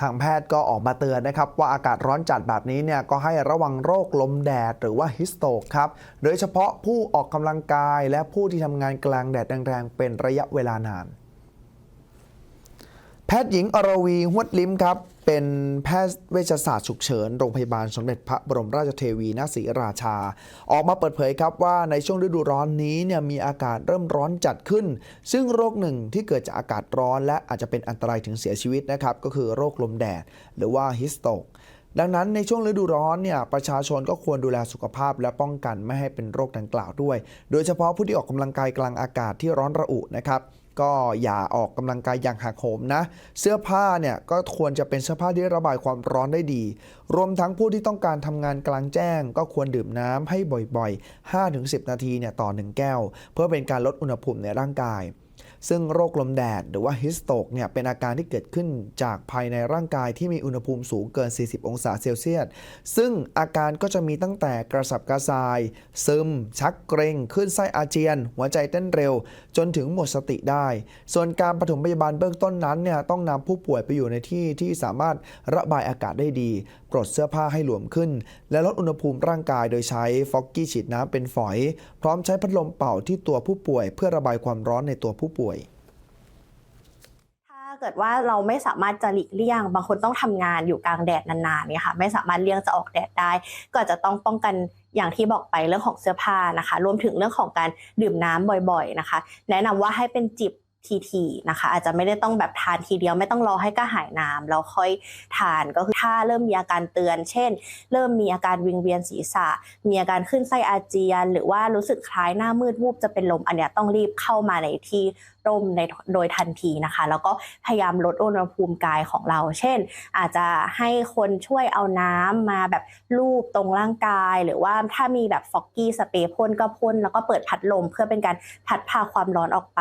ทางแพทย์ก็ออกมาเตือนนะครับว่าอากาศร้อนจัดแบบนี้เนี่ยก็ให้ระวังโรคลมแดดหรือว่าฮิสโตกครับ โดยเฉพาะผู้ออกกำลังกายและผู้ที่ทำงานกลางแดดแรงๆเป็นระยะเวลานาน แพทย์หญิงอรวีหวดลิ้มครับ เป็นแพทย์เวชศาสตร์ฉุกเฉินโรงพยาบาลสมเด็จพระบรมราชเทวีณศรีราชา ออกมาเปิดเผยครับว่าในช่วงฤดูร้อนนี้เนี่ยมีอากาศเริ่มร้อนจัดขึ้น ซึ่งโรคหนึ่งที่เกิดจากอากาศร้อน และอาจจะเป็นอันตรายถึงเสียชีวิตนะครับก็คือโรคลมแดดหรือว่าฮิสโตก ดังนั้นในช่วงฤดูร้อนเนี่ยประชาชนก็ควรดูแลสุขภาพและป้องกันไม่ให้เป็นโรคดังกล่าวด้วย โดยเฉพาะผู้ที่ออกกำลังกายกลางอากาศที่ร้อนระอุนะครับก็อย่าออกกำลังกายอย่างหักโหมนะ เสื้อผ้าเนี่ยก็ควรจะเป็นเสื้อผ้าที่ระบายความร้อนได้ดี รวมทั้งผู้ที่ต้องการทำงานกลางแจ้ง ก็ควรดื่มน้ำให้บ่อยๆ 5-10 นาทีเนี่ยต่อ 1 แก้ว เพื่อเป็นการลดอุณหภูมิในร่างกาย ซึ่งโรคลมแดดหรือว่าฮิสโตกเนี่ยเป็นอาการที่เกิดขึ้นจากภายในร่างกายที่มีอุณหภูมิสูงเกิน 40 องศาเซลเซียส ซึ่งอาการก็จะมีตั้งแต่กระสับกระส่าย ซึม ชักเกร็งขึ้นไส้อาเจียน หัวใจเต้นเร็ว จนถึงหมดสติได้ ส่วนการปฐมพยาบาลเบื้องต้นนั้นเนี่ยต้องนำผู้ป่วยไปอยู่ในที่ที่สามารถระบายอากาศได้ดีปลดเสื้อผ้าให้หลวมขึ้น และลดอุณหภูมิร่างกายโดยใช้ฟอกกี้ฉีดน้ำเป็นฝอย พร้อมใช้พัดลมเป่าที่ตัวผู้ป่วย เพื่อระบายความร้อนในตัวผู้ป่วย เกิดว่าเราไม่สามารถจะหลีกเลี่ยง บางคนต้องทำงานอยู่กลางแดดนานๆเนี่ยค่ะ ไม่สามารถเลี่ยงจะออกแดดได้ ก็จจะต้องป้องกันอย่างที่บอกไปเรื่องของเสื้อผ้านะคะ รวมถึงเรื่องของการดื่มน้ำบ่อยๆนะคะ แนะนำว่าให้เป็นจิบ ทีๆนะคะ อาจจะไม่ได้ต้องแบบทานทีเดียวไม่ต้องรอให้กระหายน้ำแล้วค่อยทานก็คือถ้าเริ่มมีอาการเตือน เช่น เริ่มมีอาการวิงเวียนศีรษะ มีอาการขึ้นไส้อาเจียน หรือว่ารู้สึกคล้ายหน้ามืดวูบจะเป็นลมอันนี้ต้องรีบเข้ามาในที่ร่มในโดยทันทีนะคะ แล้วก็พยายามลดอุณหภูมิกายของเรา เช่น อาจจะให้คนช่วยเอาน้ำมาแบบลูบตรงร่างกาย หรือว่าถ้ามีแบบฟอกกี้สเปรย์พ่นก็พ่นแล้วก็เปิดพัดลมเพื่อเป็นการพัดพาความร้อนออกไป